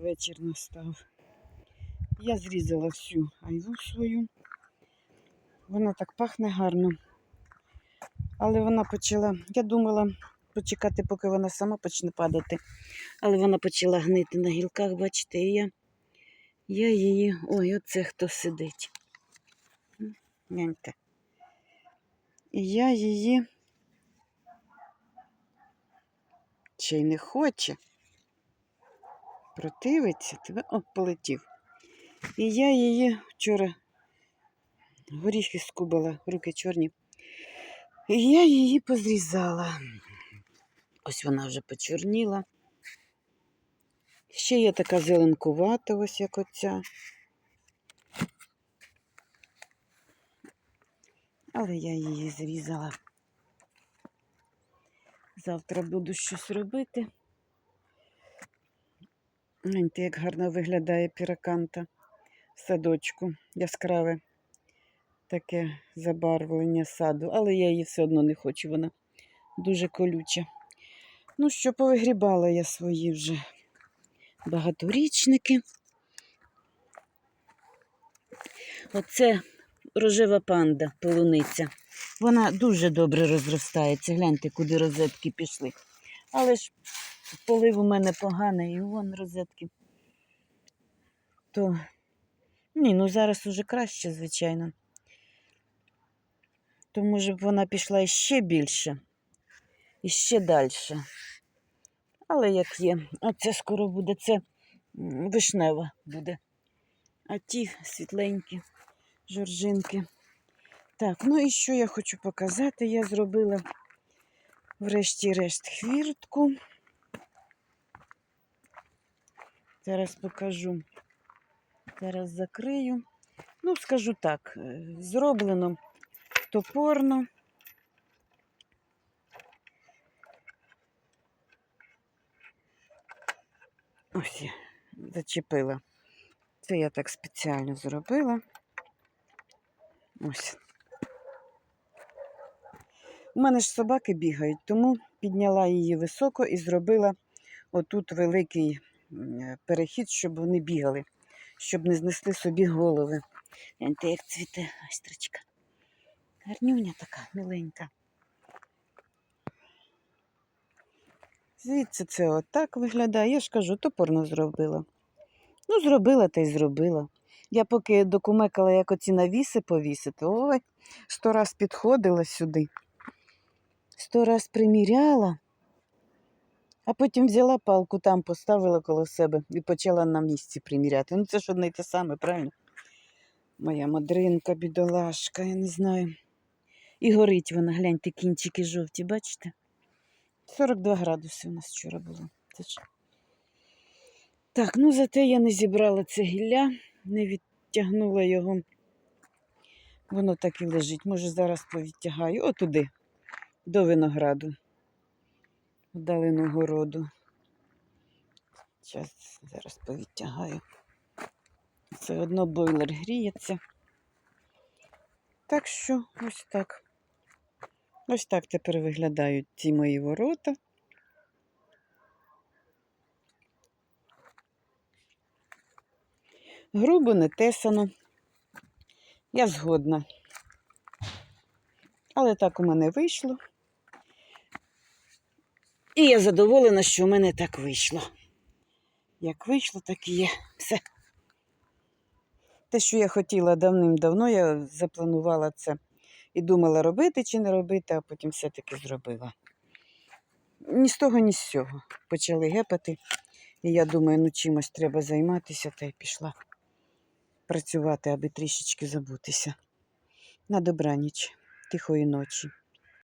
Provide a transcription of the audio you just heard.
вечір настав. Я зрізала всю айву свою. Вона так пахне гарно. Але вона почала, я думала почекати, поки вона сама почне падати. Але вона почала гнити на гілках, бачите, і я, я її. Ой, оце хто сидить. Гляньте. І я її ще не хоче. Противиться тебе. О, полетів. І я її вчора горіхи скубала, руки чорні. І я її позрізала. Ось вона вже почорніла. Ще є така зеленкувата, ось як оця. Але я її зрізала. Завтра буду щось робити. Гляньте, як гарно виглядає піраканта в садочку. Яскраве таке забарвлення саду, але я її все одно не хочу, вона дуже колюча. Ну що, повигрібала я свої вже багаторічники. Оце рожева панда, полуниця. Вона дуже добре розростається. Гляньте, куди розетки пішли. Але ж полив у мене поганий, і вон розетки. То ні, ну зараз уже краще, звичайно. То може б вона пішла іще більше, і ще далі. Але як є, оце скоро буде, це вишнева буде. А ті світленькі жоржинки. Так, ну і що я хочу показати? Я зробила врешті-решт хвіртку. Зараз покажу. Зараз закрию. Ну, скажу так, е, зроблено топорно. Ось я зачепила. Це я так спеціально зробила. Ось. У мене ж собаки бігають, тому підняла її високо і зробила отут великий перехід, щоб вони бігали, щоб не знесли собі голови. Гляньте, як цвіте айстрочка. Гарнюня така, миленька. Звідси це отак виглядає. Я ж кажу, топорно зробила. Ну, зробила та й зробила. Я поки докумекала, як оці навіси повісити, ой, сто раз підходила сюди, сто раз приміряла, а потім взяла палку там, поставила коло себе і почала на місці приміряти. Ну, це ж одне й те саме, правильно? Моя мадринка, бідолашка, я не знаю. І горить вона, гляньте, кінчики жовті, бачите? 42 градуси у нас вчора було. Це ж... Так, ну зате я не зібрала це гілля, не відтягнула його. Воно так і лежить. Може, зараз повідтягаю. Отуди, до винограду, в долину городу. Зараз, зараз повідтягаю. Все одно бойлер гріється. Так що ось так. Ось так тепер виглядають ці мої ворота. Грубо не тесано. Я згодна. Але так у мене вийшло. І я задоволена, що у мене так вийшло. Як вийшло, так і є. Все. Те, що я хотіла давним-давно, я запланувала це і думала, робити чи не робити, а потім все-таки зробила. Ні з того, ні з цього. Почали гепати. І я думаю, ну чимось треба займатися, та й пішла працювати, аби трішечки забутися. На добраніч, тихої ночі.